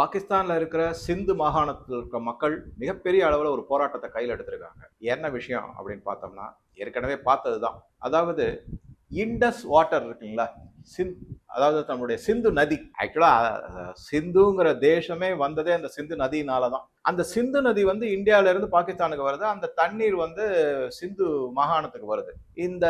பாகிஸ்தானில் இருக்கிற சிந்து மாகாணத்தில் இருக்கிற மக்கள் மிகப்பெரிய அளவில் ஒரு போராட்டத்தை கையில் எடுத்திருக்காங்க. என்ன விஷயம் அப்படின்னு பார்த்தோம்னா ஏற்கனவே பார்த்தது தான் அதாவது இண்டஸ் வாட்டர் இருக்குங்களா? சிந் அதாவது நம்மளுடைய சிந்து நதி. ஆக்சுவலாக சிந்துங்கிற தேசமே வந்ததே அந்த சிந்து நதியினால தான் அந்த சிந்து நதி வந்து இந்தியாவிலேருந்து பாகிஸ்தானுக்கு வருது. அந்த தண்ணீர் வந்து சிந்து மாகாணத்துக்கு வருது. இந்த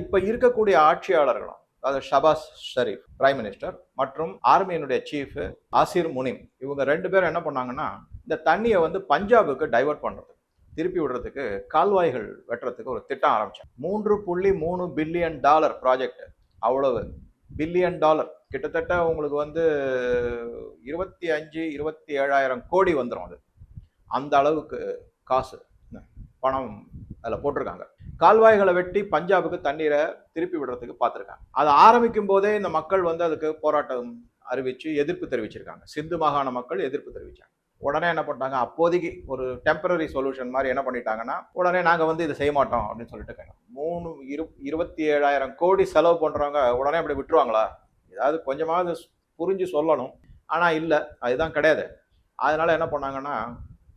இப்போ இருக்கக்கூடிய ஆட்சியாளர்களும் அதாவது ஷபாஸ் ஷரீஃப் பிரைம் மினிஸ்டர் மற்றும் ஆர்மியினுடைய சீஃப் ஆசிர் முனிம். இவங்க ரெண்டு பேரும் என்ன பண்ணாங்கன்னா இந்த தண்ணியை வந்து பஞ்சாபுக்கு டைவர்ட் பண்ணுறது திருப்பி விடுறதுக்கு கால்வாய்கள் வெட்டுறதுக்கு ஒரு திட்டம் ஆரம்பிச்சாங்க. மூன்று புள்ளி மூணு பில்லியன் டாலர் ப்ராஜெக்ட் அவ்வளவு பில்லியன் டாலர். கிட்டத்தட்ட உங்களுக்கு வந்து இருபத்தி அஞ்சு இருபத்தி ஏழாயிரம் கோடி வந்துடும் அது. அந்த அளவுக்கு காசு பணம் அதில் போட்டிருக்காங்க. கால்வாய்களை வெட்டி பஞ்சாபுக்கு தண்ணீரை திருப்பி விடுறதுக்கு பார்த்துருக்காங்க. அது ஆரம்பிக்கும் போதே இந்த மக்கள் வந்து அதுக்கு போராட்டம் அறிவித்து எதிர்ப்பு தெரிவிச்சிருக்காங்க. சிந்து மாகாண மக்கள் எதிர்ப்பு தெரிவித்தாங்க உடனே என்ன பண்ணிட்டாங்க? அப்போதைக்கு ஒரு டெம்பரரி சொல்யூஷன் மாதிரி என்ன பண்ணிட்டாங்கன்னா உடனே நாங்கள் வந்து இதை செய்ய மாட்டோம் அப்படின்னு சொல்லிட்டு இருக்காங்க மூணு இரு இருபத்தி ஏழாயிரம் கோடி செலவு பண்ணுறவங்க உடனே அப்படி விட்டுருவாங்களா? ஏதாவது கொஞ்சமாவது புரிஞ்சு சொல்லணும். ஆனால் இல்லை அதுதான் கிடையாது. அதனால என்ன பண்ணாங்கன்னா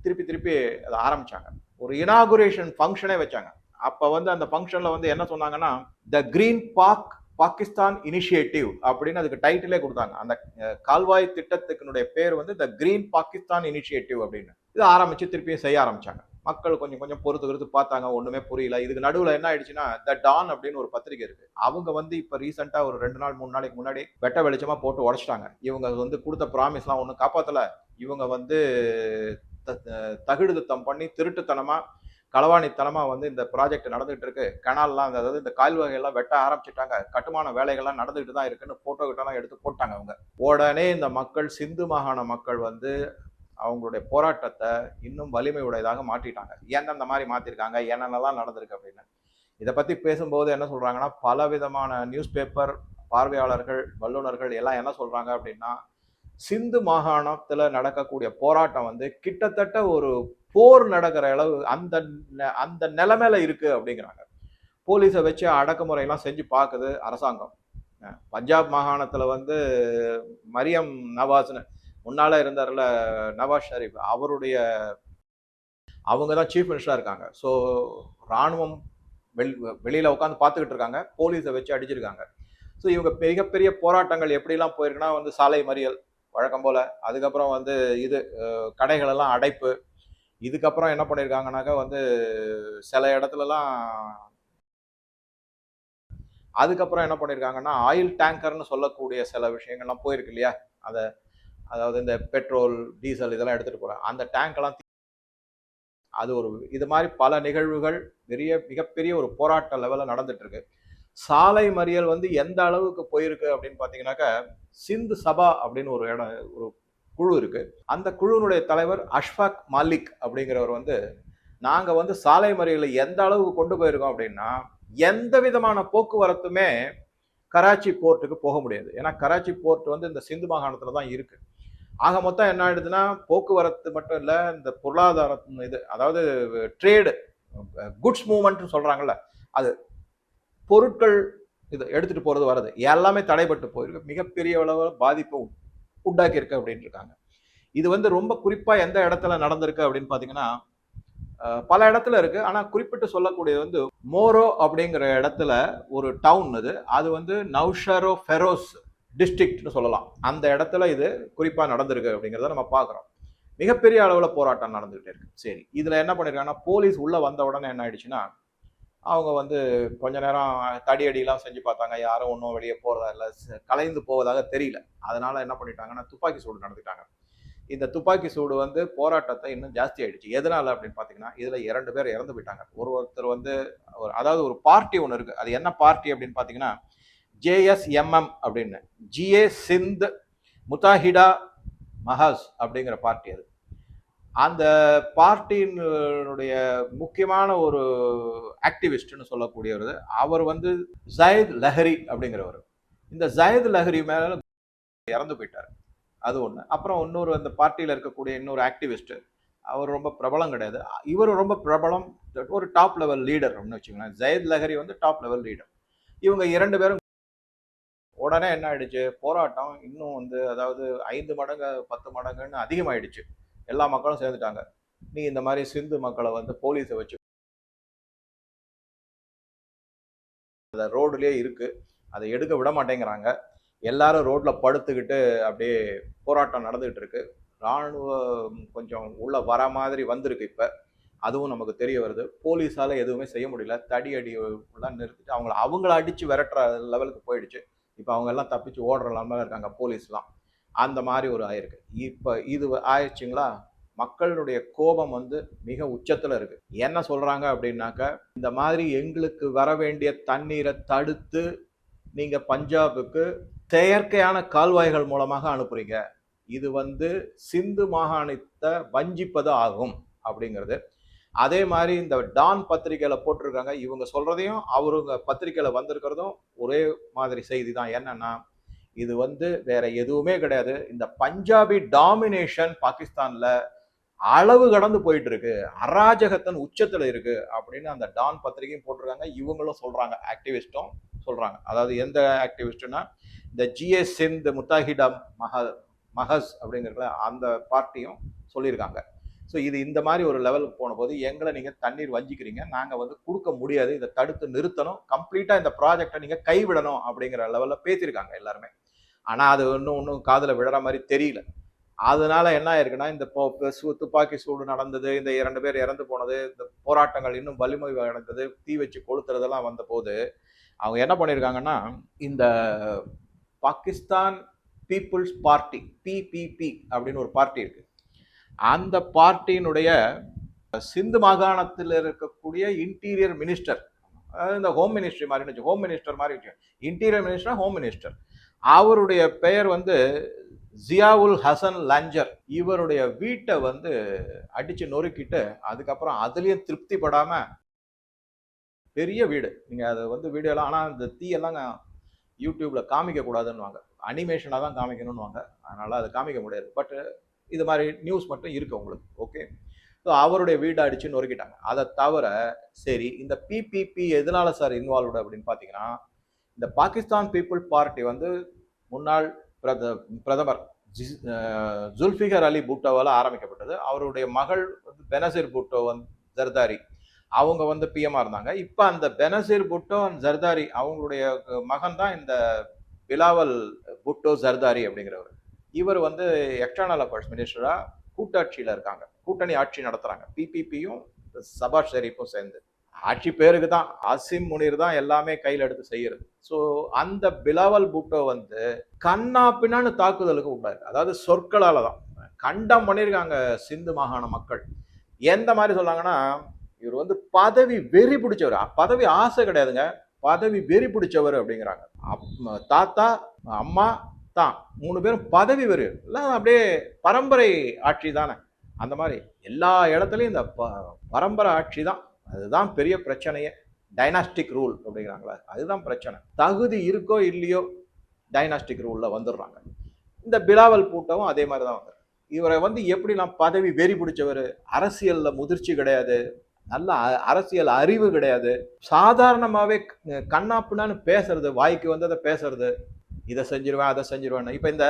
திருப்பி திருப்பி அதை ஆரம்பித்தாங்க ஒரு இனாகுரேஷன் ஃபங்க்ஷனே வச்சாங்க. அப்போ வந்து அந்த ஃபங்க்ஷனில் வந்து என்ன சொன்னாங்கன்னா the green park Pakistan initiative அப்படின்னு அதுக்கு டைட்டிலே கொடுத்தாங்க. அந்த கால்வாய் திட்டத்துக்குனுடைய பேர் வந்து த கிரீன் பாகிஸ்தான் இனிஷியேட்டிவ் அப்படின்னு. இது ஆரம்பிச்சு திருப்பியும் செய்ய ஆரம்பிச்சாங்க. மக்கள் கொஞ்சம் கொஞ்சம் பொறுத்து பொறுத்து பார்த்தாங்க. ஒண்ணுமே புரியல. இதுக்கு நடுவில் என்ன ஆயிடுச்சுன்னா த டான் அப்படின்னு ஒரு பத்திரிகை இருக்கு. அவங்க வந்து இப்போ ரீசெண்டாக ஒரு ரெண்டு நாள் மூணு நாளைக்கு முன்னாடி வெட்ட வெளிச்சமா போட்டு உடச்சிட்டாங்க. இவங்க வந்து கொடுத்த ப்ராமிஸ்லாம் ஒன்றும் காப்பாத்தல. இவங்க வந்து த- த- பண்ணி திருட்டுத்தனமா களவாணித்தனமாக வந்து இந்த ப்ராஜெக்ட் நடந்துகிட்டு இருக்கு. கனால்லாம் அந்த- அதாவது இந்த கால்வாய்கள்லாம் வெட்ட ஆரம்பிச்சிட்டாங்க. கட்டுமான வேலைகள்லாம் நடந்துகிட்டு தான் இருக்குன்னு போட்டோ கிட்டலாம் எடுத்து போட்டாங்க அவங்க. உடனே இந்த மக்கள் சிந்து மாகாண மக்கள் வந்து அவங்களுடைய போராட்டத்தை இன்னும் வலிமை உடையதாக மாற்றிட்டாங்க. எந்தெந்த மாதிரி மாற்றிருக்காங்க என்னென்னலாம் நடந்திருக்கு அப்படின்னு. இதை பற்றி பேசும்போது என்ன சொல்கிறாங்கன்னா பல விதமான நியூஸ் பேப்பர் பார்வையாளர்கள் வல்லுநர்கள் எல்லாம் என்ன சொல்கிறாங்க அப்படின்னா சிந்து மாகாணத்தில் நடக்கக்கூடிய போராட்டம் வந்து கிட்டத்தட்ட ஒரு போர் நடக்கிற அளவு அந்த நெ- அந்த நிலைமையில இருக்கு அப்படிங்கிறாங்க. போலீஸை வச்சு அடக்குமுறையெல்லாம் செஞ்சு பார்க்குது அரசாங்கம். பஞ்சாப் மாகாணத்தில் வந்து மரியம் நவாஸ்னு முன்னால் இருந்தார்ல நவாஸ் ஷரீஃப் அவருடைய அவங்க தான் சீஃப் மினிஸ்டராக இருக்காங்க. ஸோ ராணுவம் வெளி வெளியில் உட்காந்து பார்த்துக்கிட்டு இருக்காங்க. போலீஸை வச்சு அடிச்சிருக்காங்க. ஸோ இவங்க மிகப்பெரிய போராட்டங்கள் எப்படிலாம் போயிருக்குன்னா வந்து சாலை மறியல் வழக்கம் போல் அதுக்கப்புறம் வந்து இது கடைகளெல்லாம் அடைப்பு இதுக்கப்புறம் என்ன பண்ணியிருக்காங்கனாக்கா வந்து சில இடத்துலலாம் அதுக்கப்புறம் என்ன பண்ணியிருக்காங்கன்னா ஆயில் டேங்கர்னு சொல்லக்கூடிய சில விஷயங்கள்லாம் போயிருக்கு இல்லையா? அதை அதாவது இந்த பெட்ரோல் டீசல் இதெல்லாம் எடுத்துகிட்டு போகிறேன் அந்த டேங்க்லாம் அது ஒரு இது மாதிரி பல நிகழ்வுகள் நிறைய மிகப்பெரிய ஒரு போராட்ட லெவலில் நடந்துட்டுருக்கு. சாலை மறியல் வந்து எந்த அளவுக்கு போயிருக்கு அப்படின்னு பார்த்தீங்கன்னாக்கா சிந்து சபா அப்படின்னு ஒரு இடம் ஒரு குழு இருக்கு. அந்த குழுவினுடைய தலைவர் அஷ்ஃபாக் மாலிக் அப்படிங்கிறவர் வந்து நாங்க வந்து சாலை மறியலை எந்த அளவுக்கு கொண்டு போயிருக்கோம் அப்படின்னா எந்த விதமான போக்குவரத்துமே கராச்சி போர்ட்டுக்கு போக முடியாது. ஏன்னா கராச்சி போர்ட் வந்து இந்த சிந்து மாகாணத்துல தான் இருக்கு. ஆக மொத்தம் என்ன ஆயிடுதுன்னா போக்குவரத்து மட்டும் இல்லை இந்த பொருளாதார இது அதாவது ட்ரேடு குட்ஸ் மூவ்மெண்ட்னு சொல்றாங்கல்ல அது பொருட்கள் இது எடுத்துட்டு போறது வர்றது எல்லாமே தடைபட்டு போயிருக்கு. மிகப்பெரிய அளவு பாதிப்பை உண்டாக்கி இருக்கு அப்படின்னு இருக்காங்க இது வந்து ரொம்ப குறிப்பா எந்த இடத்துல நடந்திருக்கு அப்படின்னு பாத்தீங்கன்னா பல இடத்துல இருக்கு. ஆனா குறிப்பிட்டு சொல்லக்கூடியது வந்து மோரோ அப்படிங்கிற இடத்துல ஒரு டவுன் அது. அது வந்து நௌஷரோ ஃபெரோஸ் டிஸ்ட்ரிக்ட்னு சொல்லலாம். அந்த இடத்துல இது குறிப்பா நடந்திருக்கு அப்படிங்கிறத நம்ம பார்க்குறோம் மிகப்பெரிய அளவில் போராட்டம் நடந்துகிட்டே இருக்கு. சரி இதுல என்ன பண்ணிருக்காங்கன்னா போலீஸ் உள்ள வந்த உடனே என்ன ஆயிடுச்சுன்னா அவங்க வந்து கொஞ்ச நேரம் தடியடிலாம் செஞ்சு பார்த்தாங்க. யாரும் ஒன்றும் வெளியே போகிறதா இல்லை. கலைந்து போவதாக தெரியல. அதனால என்ன பண்ணிட்டாங்கன்னா துப்பாக்கி சூடு நடந்துட்டாங்க இந்த துப்பாக்கி சூடு வந்து போராட்டத்தை இன்னும் ஜாஸ்தி ஆயிடுச்சு. எதனால அப்படின்னு பார்த்தீங்கன்னா இதில் இரண்டு பேர் இறந்து போயிட்டாங்க. ஒரு ஒருத்தர் வந்து ஒரு அதாவது ஒரு பார்ட்டி ஒன்று இருக்குது அது என்ன பார்ட்டி அப்படின்னு பார்த்தீங்கன்னா ஜேஎஸ்எம்எம் அப்படின்னு. ஜிஏ சிந்த் முத்தாஹிடா மஹாஸ் அப்படிங்கிற பார்ட்டி அது. அந்த பார்ட்டியினுடைய முக்கியமான ஒரு ஆக்டிவிஸ்ட்னு சொல்லக்கூடியவர் அவர் வந்து ஜயத் லஹரி அப்படிங்கிறவர். இந்த ஜயத் லஹரி மேல இறந்து போயிட்டார். அது ஒன்று அப்புறம் இன்னொரு அந்த பார்ட்டியில் இருக்கக்கூடிய இன்னொரு ஆக்டிவிஸ்ட் அவர் ரொம்ப பிரபலம் கிடையாது. இவர் ரொம்ப பிரபலம் ஒரு டாப் லெவல் லீடர் அப்படின்னு வச்சுக்கோங்களேன். ஜயத் லஹரி வந்து டாப் லெவல் லீடர் இவங்க இரண்டு பேரும் உடனே என்ன ஆயிடுச்சு? போராட்டம் இன்னும் வந்து அதாவது ஐந்து மடங்கு பத்து மடங்குன்னு அதிகமாயிடுச்சு. எல்லா மக்களும் சேர்ந்துட்டாங்க. நீ இந்த மாதிரி சிந்து மக்களை வந்து போலீஸை வச்சு அந்த ரோடுலேயே இருக்குது அதை எடுக்க விட மாட்டேங்கிறாங்க. எல்லாரும் ரோட்டில் படுத்துக்கிட்டு அப்படியே போராட்டம் நடந்துகிட்டு இருக்கு. ராணுவம் கொஞ்சம் உள்ளே வர மாதிரி வந்திருக்கு இப்போ. அதுவும் நமக்கு தெரிய வருது. போலீஸால் எதுவுமே செய்ய முடியல. தடி அடி எல்லாம் நிறுத்திட்டு அவங்கள அவங்கள அடித்து விரட்டுற லெவலுக்கு போயிடுச்சு. இப்போ அவங்க எல்லாம் தப்பிச்சு ஓடுற லெவலில் இருக்காங்க போலீஸ்லாம் அந்த மாதிரி ஒரு ஆயிருக்கு. இப்போ இது ஆயிடுச்சுங்களா? மக்களுடைய கோபம் வந்து மிக உச்சத்தில் இருக்கு. என்ன சொல்கிறாங்க அப்படின்னாக்க இந்த மாதிரி எங்களுக்கு வர வேண்டிய தண்ணீரை தடுத்து நீங்கள் பஞ்சாபுக்கு செயற்கையான கால்வாய்கள் மூலமாக அனுப்புறீங்க. இது வந்து சிந்து மாகாணத்தை வஞ்சிப்பது ஆகும் அப்படிங்கிறது. அதே மாதிரி இந்த டான் பத்திரிகையில் போட்டிருக்காங்க. இவங்க சொல்கிறதையும் அவருங்க பத்திரிகையில் வந்திருக்கிறதும் ஒரே மாதிரி செய்தி தான். என்னென்னா இது வந்து வேற எதுவுமே கிடையாது. இந்த பஞ்சாபி டாமினேஷன் பாகிஸ்தான்ல அளவு கடந்து போயிட்டு இருக்கு அராஜகத்தின் உச்சத்துல இருக்கு அப்படின்னு அந்த டான் பத்திரிகையும் போட்டிருக்காங்க. இவங்களும் சொல்றாங்க. ஆக்டிவிஸ்டும் சொல்றாங்க. அதாவது எந்த ஆக்டிவிஸ்ட்னா இந்த ஜிஎஸ் சிந்த் முத்தாஹிடம் மஹ மஹஸ் அப்படிங்கிறதுல அந்த பார்ட்டியும் சொல்லியிருக்காங்க. ஸோ இது இந்த மாதிரி ஒரு லெவலுக்கு போன போது எங்களை நீங்கள் தண்ணீர் வஞ்சிக்கிறீங்க. நாங்கள் வந்து கொடுக்க முடியாது. இதை தடுத்து நிறுத்தணும். கம்ப்ளீட்டாக இந்த ப்ராஜெக்டை நீங்கள் கைவிடணும் அப்படிங்கிற லெவலில் பேசியிருக்காங்க எல்லாருமே. ஆனால் அது இன்னும் ஒன்றும் காதில் விடுற மாதிரி தெரியல. அதனால என்ன ஆயிருக்குன்னா இந்த சு- துப்பாக்கி சூடு நடந்தது இந்த இரண்டு பேர் இறந்து போனது இந்த போராட்டங்கள் இன்னும் வலிமை அடைந்தது தீ வச்சு கொளுத்துறதெல்லாம் வந்தபோது அவங்க என்ன பண்ணியிருக்காங்கன்னா இந்த பாகிஸ்தான் பீப்புள்ஸ் பார்ட்டி பிபிபி அப்படின்னு ஒரு பார்ட்டி இருக்கு. அந்த பார்ட்டியினுடைய சிந்து மாகாணத்தில் இருக்கக்கூடிய இன்டீரியர் மினிஸ்டர் இந்த ஹோம் மினிஸ்ட்ரி மாதிரி ஹோம் மினிஸ்டர் மாதிரி இன்டீரியர் மினிஸ்டர் ஹோம் மினிஸ்டர் அவருடைய பெயர் வந்து ஜியாவுல் ஹசன் லஞ்சர். இவருடைய வீட்டை வந்து அடித்து நொறுக்கிட்டு அதுக்கப்புறம் அதுலேயும் திருப்தி படாமல் பெரிய வீடு. நீங்கள் அதை வந்து வீடியோலாம் ஆனால் இந்த தீயெல்லாம் யூடியூப்பில் காமிக்க அனிமேஷனாக தான் காமிக்கணும்னுவாங்க. அதனால் அது காமிக்க முடியாது. பட் இது மாதிரி நியூஸ் மட்டும் இருக்குது உங்களுக்கு. ஓகே? ஸோ அவருடைய வீடை அடித்து நொறுக்கிட்டாங்க. அதை தவிர சரி இந்த பிபிபி எதனால சார் இன்வால்வ்டு அப்படின்னு பார்த்தீங்கன்னா இந்த பாகிஸ்தான் பீப்புள் பார்ட்டி வந்து முன்னாள் பிரத பிரதமர் ஜுல்ஃபிகர் அலி பூட்டோவால் ஆரம்பிக்கப்பட்டது. அவருடைய மகள் வந்து பெனசீர் பூட்டோ வந்து ஜர்தாரி. அவங்க வந்து பிஎம்மாக இருந்தாங்க. இப்போ அந்த பெனசீர் பூட்டோ அண்ட் ஜர்தாரி அவங்களுடைய மகன் தான் இந்த பிலாவல் பூட்டோ ஜர்தாரி அப்படிங்கிறவர். இவர் வந்து எக்ஸ்டர்னல் அஃபேர்ஸ் மினிஸ்டராக கூட்டாட்சியில் இருக்காங்க. கூட்டணி ஆட்சி நடத்துகிறாங்க பிபிபியும் சபாஷ் ஷெரீஃபும் சேர்ந்து. ஆட்சி பேருக்கு தான் அசிம் முனீர் தான் எல்லாமே கையில் எடுத்து செய்கிறது ஸோ அந்த பிலாவல் பூட்டோ வந்து கண்ணா பின்னான்னு தாக்குதலுக்கு உண்டாரு அதாவது சொற்களால் தான் கண்டம் பண்ணியிருக்காங்க சிந்து மாகாண மக்கள். எந்த மாதிரி சொன்னாங்கன்னா இவர் வந்து பதவி வெறி பிடிச்சவர். பதவி ஆசை கிடையாதுங்க. பதவி வெறி பிடிச்சவர் அப்படிங்கிறாங்க. அப்- தாத்தா அம்மா தான் மூணு பேரும் பதவி வெறி. எல்லாம் அப்படியே பரம்பரை ஆட்சி தானே. அந்த மாதிரி எல்லா இடத்துலையும் இந்த ப- பரம்பரை ஆட்சி தான். அதுதான் பெரிய பிரச்சனையே. டைனாஸ்டிக் ரூல் அப்படிங்கிறாங்களா அதுதான் பிரச்சனை. தகுதி இருக்கோ இல்லையோ டைனாஸ்டிக் ரூலில் வந்துடுறாங்க. இந்த பிலாவல் பூட்டவும் அதே மாதிரி தான் வந்து இவரை வந்து எப்படிலாம் பதவி வெறி பிடிச்சவர்? அரசியலில் முதிர்ச்சி கிடையாது. நல்ல அரசியல் அறிவு கிடையாது. சாதாரணமாகவே கண்ணாப்புனான்னு பேசுறது வாய்க்கு வந்ததை பேசுறது இதை செஞ்சிருவேன் அதை செஞ்சிருவேன் இப்போ இந்த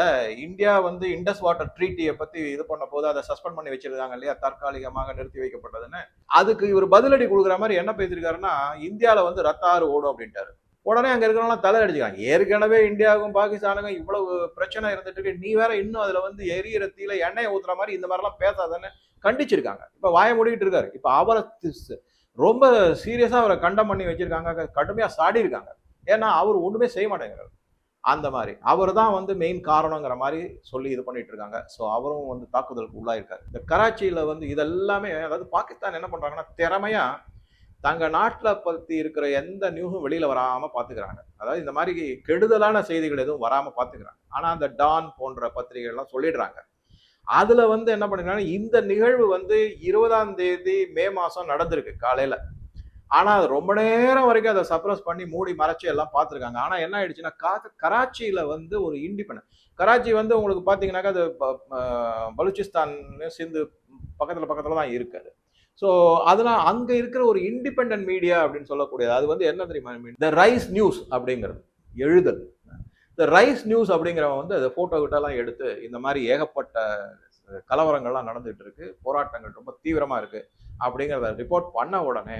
இந்தியா வந்து இண்டஸ் வாட்டர் ட்ரீட்டியை பத்தி இது பண்ண போது அதை சஸ்பெண்ட் பண்ணி வச்சிருக்காங்க இல்லையா? தற்காலிகமாக நிறுத்தி வைக்கப்பட்டதுன்னு. அதுக்கு இவர் பதிலடி கொடுக்குற மாதிரி என்ன பேசியிருக்காருன்னா இந்தியாவில் வந்து ரத்தாறு ஓடும் அப்படின்ட்டாரு. உடனே அங்கே இருக்கிறவங்க தலை அடிச்சுக்காங்க ஏற்கனவே இந்தியாவுக்கும் பாகிஸ்தானுக்கும் இவ்வளவு பிரச்சனை இருந்துட்டு இருக்கு. நீ வேற இன்னும் அதுல வந்து எரியிற தீல எண்ணெயை ஊத்துற மாதிரி இந்த மாதிரிலாம் பேசாதன்னு கண்டிச்சிருக்காங்க. இப்போ வாய மூடிக்கிட்டு இருக்காரு. இப்போ அவரை ரொம்ப சீரியஸாக அவரை கண்டம் பண்ணி வச்சிருக்காங்க. கடுமையாக சாடி இருக்காங்க ஏன்னா அவர் ஒன்றுமே செய்ய மாட்டேங்கிறார். அந்த மாதிரி. அவர் தான் வந்து மெயின் காரணங்கிற மாதிரி சொல்லி இது பண்ணிட்டு இருக்காங்க. ஸோ அவரும் வந்து தாக்குதலுக்கு உள்ளாயிருக்காரு. இந்த கராச்சியில் வந்து இதெல்லாமே அதாவது பாகிஸ்தான் என்ன பண்ணுறாங்கன்னா திறமையா தங்கள் நாட்டில் பற்றி இருக்கிற எந்த நியூஸும் வெளியில் வராமல் பார்த்துக்கிறாங்க அதாவது இந்த மாதிரி கெடுதலான செய்திகள் எதுவும் வராமல் பார்த்துக்கிறாங்க ஆனால் அந்த டான் போன்ற பத்திரிகைகள்லாம் சொல்லிடுறாங்க. அதில் வந்து என்ன பண்ணுறாங்கன்னா இந்த நிகழ்வு வந்து இருபதாம் தேதி மே மாதம் நடந்திருக்கு காலையில். ஆனால் அது ரொம்ப நேரம் வரைக்கும் அதை சப்ரஸ் பண்ணி மூடி மறைச்சி எல்லாம் பார்த்துருக்காங்க. ஆனால் என்ன ஆயிடுச்சுன்னா கா- கராச்சியில் வந்து ஒரு இண்டிபெண்ட் கராச்சி வந்து உங்களுக்கு பார்த்தீங்கன்னாக்கா அது ப- ப- பலூச்சிஸ்தான் பக்கத்தில் பக்கத்தில் தான் இருக்கு ஸோ அதெல்லாம் அங்கே இருக்கிற ஒரு இண்டிபெண்டன்ட் மீடியா அப்படின்னு சொல்லக்கூடியது அது வந்து என்ன தெரியுமா த ரைஸ் நியூஸ் அப்படிங்கிறது எழுதல். இந்த ரைஸ் நியூஸ் அப்படிங்கிறவன் வந்து அதை ஃபோட்டோ கிட்டலாம் எடுத்து இந்த மாதிரி ஏகப்பட்ட கலவரங்கள்லாம் நடந்துகிட்டு இருக்கு போராட்டங்கள் ரொம்ப தீவிரமாக இருக்குது அப்படிங்கிறத ரிப்போர்ட் பண்ண உடனே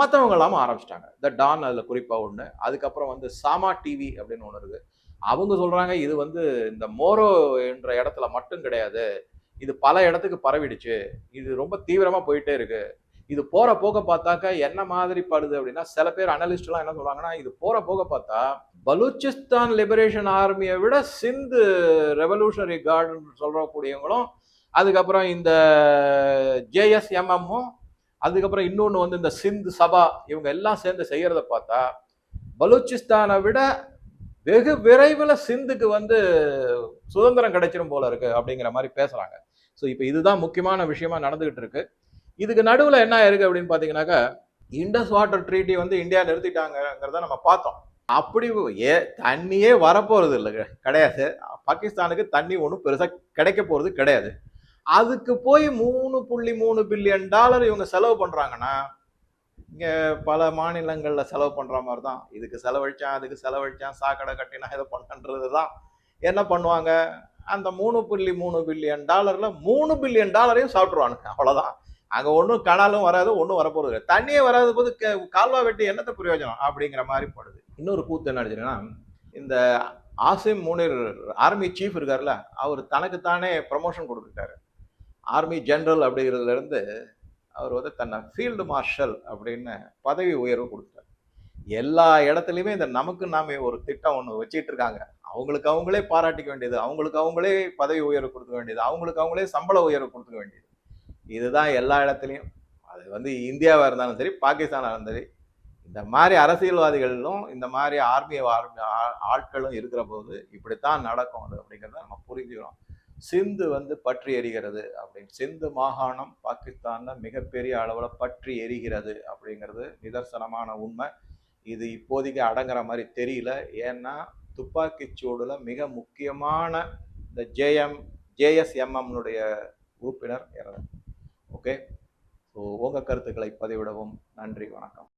மற்றவங்க ஆரம்பிச்சிட்டாங்க. த டான் அதில் குறிப்பாக ஒன்று அதுக்கப்புறம் வந்து சாமா டிவி அப்படின்னு ஒன்று இருக்குது அவங்க சொல்கிறாங்க இது வந்து இந்த மோரோ என்ற இடத்துல மட்டும் கிடையாது. இது பல இடத்துக்கு பரவிடுச்சு. இது ரொம்ப தீவிரமாக போயிட்டே இருக்கு. இது போகிற போக பார்த்தாக்கா என்ன மாதிரி படுது அப்படின்னா சில பேர் அனலிஸ்ட்லாம் என்ன சொல்கிறாங்கன்னா இது போகிற போக பார்த்தா பலூச்சிஸ்தான் லிபரேஷன் ஆர்மியை விட சிந்து ரெவல்யூஷனரி கார்டுன்னு சொல்கிறக்கூடியவங்களும் அதுக்கப்புறம் இந்த ஜேஎஸ்எம்எம்மும் அதுக்கப்புறம் இன்னொன்று வந்து இந்த சிந்து சபா இவங்க எல்லாம் சேர்ந்து செய்கிறத பார்த்தா பலூச்சிஸ்தானை விட வெகு விரைவில் சிந்துக்கு வந்து சுதந்திரம் கிடைச்சிடும் போல இருக்கு அப்படிங்கிற மாதிரி பேசுகிறாங்க ஸோ இப்போ இதுதான் முக்கியமான விஷயமா நடந்துகிட்டு இருக்கு. இதுக்கு நடுவில் என்ன இருக்கு அப்படின்னு பார்த்தீங்கன்னாக்கா இண்டஸ் வாட்டர் ட்ரீட்டி வந்து இந்தியா நிறுத்திட்டாங்கிறத நம்ம பார்த்தோம். அப்படி ஏ தண்ணியே வரப்போறது இல்லை கிடையாது. பாகிஸ்தானுக்கு தண்ணி ஒன்றும் பெருசாக கிடைக்க போகிறது கிடையாது. அதுக்கு போய் மூணு புள்ளி மூணு பில்லியன் டாலர் இவங்க செலவு பண்றாங்கன்னா இங்கே பல மாநிலங்களில் செலவு பண்ணுற மாதிரி தான் இதுக்கு செலவழிச்சான் அதுக்கு செலவழிச்சான் சாக்கடை கட்டினா இதை பண்ணன்றது தான் என்ன பண்ணுவாங்க? அந்த மூணு புள்ளி மூணு பில்லியன் டாலரில் மூணு பில்லியன் டாலரையும் சாப்பிட்ருவானுங்க அவ்வளோதான் அங்கே ஒன்றும் கனாலும் வராது ஒன்றும் வரப்போகிறது இல்லை. தண்ணியே வராத போது க- கால்வா வெட்டி என்னத்தை பிரயோஜனம் அப்படிங்கிற மாதிரி போடுது. இன்னொரு கூத்து என்ன நினைச்சீங்கன்னா இந்த ஆசிம் முனிர் ஆர்மி சீஃப் இருக்கார்ல அவர் தனக்குத்தானே ப்ரமோஷன் கொடுத்துருக்காரு. ஆர்மி ஜென்ரல் அப்படிங்கிறதுலேருந்து அவர் வந்து தன்னை ஃபீல்டு மார்ஷல் அப்படின்னு பதவி உயர்வு கொடுத்தார் எல்லா இடத்துலையுமே இந்த நமக்கு நாமே ஒரு திட்டம் ஒன்று வச்சிட்டு இருக்காங்க. அவங்களுக்கு அவங்களே பாராட்டிக்க வேண்டியது அவங்களுக்கு அவங்களே பதவி உயர்வு கொடுக்க வேண்டியது அவங்களுக்கு அவங்களே சம்பள உயர்வு கொடுக்க வேண்டியது. இதுதான் எல்லா இடத்துலையும். அது வந்து இந்தியாவாக இருந்தாலும் சரி பாகிஸ்தானாக இருந்தாலும் சரி இந்த மாதிரி அரசியல்வாதிகளும் இந்த மாதிரி ஆர்மி ஆட்களும் இருக்கிற போது இப்படித்தான் நடக்கும் அது அப்படிங்கிறத நம்ம புரிஞ்சுக்கிறோம் சிந்து வந்து பற்றி எரிகிறது அப்படின்னு. சிந்து மாகாணம் பாகிஸ்தான்ல மிகப்பெரிய அளவில் பற்றி எரிகிறது அப்படிங்கிறது நிதர்சனமான உண்மை. இது இப்போதைக்கு அடங்குற மாதிரி தெரியல. ஏன்னா துப்பாக்கிச் சூடுல மிக முக்கியமான இந்த ஜேஎம் ஜேஎஸ்எம்எம்னுடைய உறுப்பினர் இறந்தார் ஓகே. ஸோ உங்கள் கருத்துக்களை பதிவிடவும். நன்றி வணக்கம்.